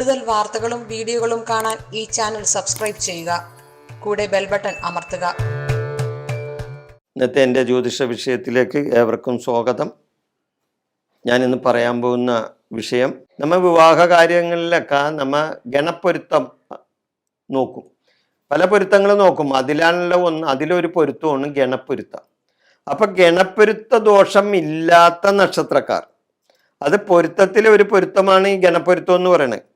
കൂടുതൽ വാർത്തകളും വീഡിയോകളും കാണാൻ ഈ ചാനൽ സബ്സ്ക്രൈബ് ചെയ്യുക. കൂടെ ബെൽ ബട്ടൺ അമർത്തുക. ഇന്നത്തെ എന്റെ ജ്യോതിഷ വിഷയത്തിലേക്ക് ഏവർക്കും സ്വാഗതം. ഞാൻ ഇന്ന് പറയാൻ പോകുന്ന വിഷയം നമ്മ വിവാഹ കാര്യങ്ങളിലൊക്കെ നമ്മ ഗണപ്പൊരുത്തം നോക്കും. പല പൊരുത്തങ്ങൾ നോക്കും. അതിലാണല്ലോ ഒന്ന് അതിലൊരു പൊരുത്തമാണ് ഗണപ്പൊരുത്തം അപ്പൊ ഗണപൊരുത്ത ദോഷം ഇല്ലാത്ത നക്ഷത്രക്കാർ. അത് പൊരുത്തത്തിലെ ഒരു പൊരുത്തമാണ് ഈ ഗണപ്പൊരുത്തം എന്ന് പറയുന്നത്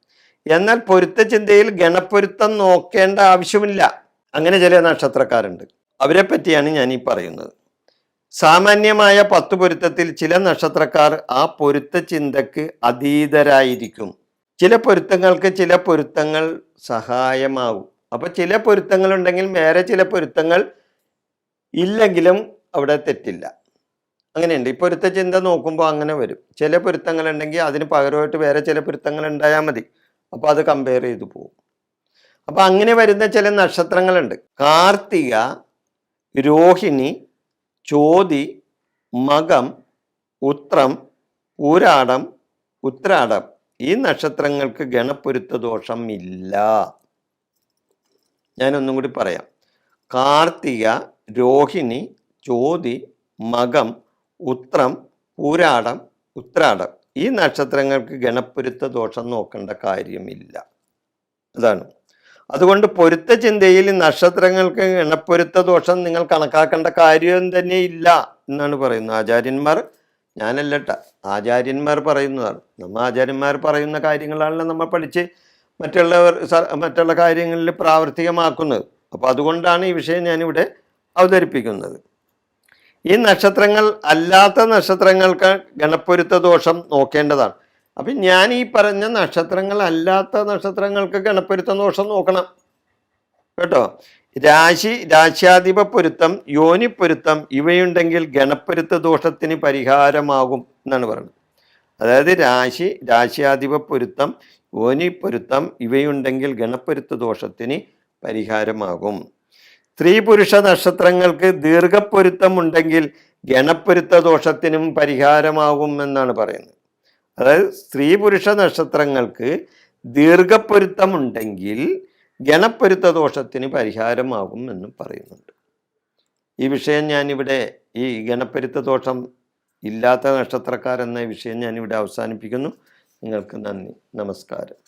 എന്നാൽ പൊരുത്ത ചിന്തയിൽ ഗണപ്പൊരുത്തം നോക്കേണ്ട ആവശ്യമില്ല. അങ്ങനെ ചില നക്ഷത്രക്കാരുണ്ട്. അവരെ പറ്റിയാണ് ഞാൻ ഈ പറയുന്നത്. സാമാന്യമായ പത്ത് പൊരുത്തത്തിൽ ചില നക്ഷത്രക്കാർ ആ പൊരുത്ത ചിന്തക്ക് അതീതരായിരിക്കും. ചില പൊരുത്തങ്ങൾക്ക് ചില പൊരുത്തങ്ങൾ സഹായമാവും. അപ്പോൾ ചില പൊരുത്തങ്ങൾ ഉണ്ടെങ്കിൽ വേറെ ചില പൊരുത്തങ്ങൾ ഇല്ലെങ്കിലും അവിടെ തെറ്റില്ല. അങ്ങനെയുണ്ട്. ഈ പൊരുത്ത ചിന്ത നോക്കുമ്പോൾ അങ്ങനെ വരും. ചില പൊരുത്തങ്ങൾ ഉണ്ടെങ്കിൽ അതിന് പകരമായിട്ട് വേറെ ചില പൊരുത്തങ്ങൾ ഉണ്ടായാൽ മതി. അപ്പോൾ അത് കമ്പയർ ചെയ്തു പോകും അപ്പോൾ അങ്ങനെ വരുന്ന ചില നക്ഷത്രങ്ങളുണ്ട്. കാർത്തിക രോഹിണി ചോതി മകം ഉത്രം പൂരാടം ഉത്രാടം. ഈ നക്ഷത്രങ്ങൾക്ക് ഗണപ്പൊരുത്ത ദോഷം ഇല്ല. ഞാനൊന്നും കൂടി പറയാം. കാർത്തിക രോഹിണി ചോതി മകം ഉത്രം പൂരാടം ഉത്രാടം. ഈ നക്ഷത്രങ്ങൾക്ക് ഗണപ്പൊരുത്ത ദോഷം നോക്കേണ്ട കാര്യമില്ല. അതാണ്. അതുകൊണ്ട് പൊരുത്ത ചിന്തയിൽ നക്ഷത്രങ്ങൾക്ക് ഗണപ്പൊരുത്ത ദോഷം നിങ്ങൾ കണക്കാക്കേണ്ട കാര്യം തന്നെ ഇല്ല എന്നാണ് പറയുന്നത്. ആചാര്യന്മാർ ഞാനല്ലട്ട ആചാര്യന്മാർ പറയുന്നതാണ്. നമ്മൾ ആചാര്യന്മാർ പറയുന്ന കാര്യങ്ങളാണല്ലോ നമ്മൾ പഠിച്ച് മറ്റുള്ളവർ മറ്റുള്ള കാര്യങ്ങളിൽ പ്രാവർത്തികമാക്കുന്നത്. അപ്പോൾ അതുകൊണ്ടാണ് ഈ വിഷയം ഞാനിവിടെ അവതരിപ്പിക്കുന്നത്. ഈ നക്ഷത്രങ്ങൾ അല്ലാത്ത നക്ഷത്രങ്ങൾക്ക് ഗണപ്പൊരുത്ത ദോഷം നോക്കേണ്ടതാണ്. അപ്പം ഞാൻ ഈ പറഞ്ഞ നക്ഷത്രങ്ങൾ അല്ലാത്ത നക്ഷത്രങ്ങൾക്ക് ഗണപ്പൊരുത്ത ദോഷം നോക്കണം. കേട്ടോ? രാശി രാശ്യാധിപ പൊരുത്തം യോനി പൊരുത്തം ഇവയുണ്ടെങ്കിൽ ഗണപ്പൊരുത്ത ദോഷത്തിന് പരിഹാരമാകും എന്നാണ് പറയുന്നത്. അതായത് രാശി രാശ്യാധിപ പൊരുത്തം യോനി പൊരുത്തം ഇവയുണ്ടെങ്കിൽ ഗണപ്പൊരുത്ത ദോഷത്തിന് പരിഹാരമാകും. സ്ത്രീ പുരുഷ നക്ഷത്രങ്ങൾക്ക് ദീർഘപ്പൊരുത്തം ഉണ്ടെങ്കിൽ ഗണപ്പൊരുത്ത ദോഷത്തിനും പരിഹാരമാകും എന്നാണ് പറയുന്നത്. അതായത് സ്ത്രീ പുരുഷ നക്ഷത്രങ്ങൾക്ക് ദീർഘപ്പൊരുത്തം ഉണ്ടെങ്കിൽ ഗണപ്പൊരുത്ത ദോഷത്തിന് പരിഹാരമാകും എന്നും പറയുന്നുണ്ട്. ഈ വിഷയം ഞാനിവിടെ ഈ ഗണപ്പൊരുത്ത ദോഷം ഇല്ലാത്ത നക്ഷത്രക്കാരെന്ന വിഷയം ഞാനിവിടെ അവസാനിപ്പിക്കുന്നു. നിങ്ങൾക്ക് നന്ദി. നമസ്കാരം.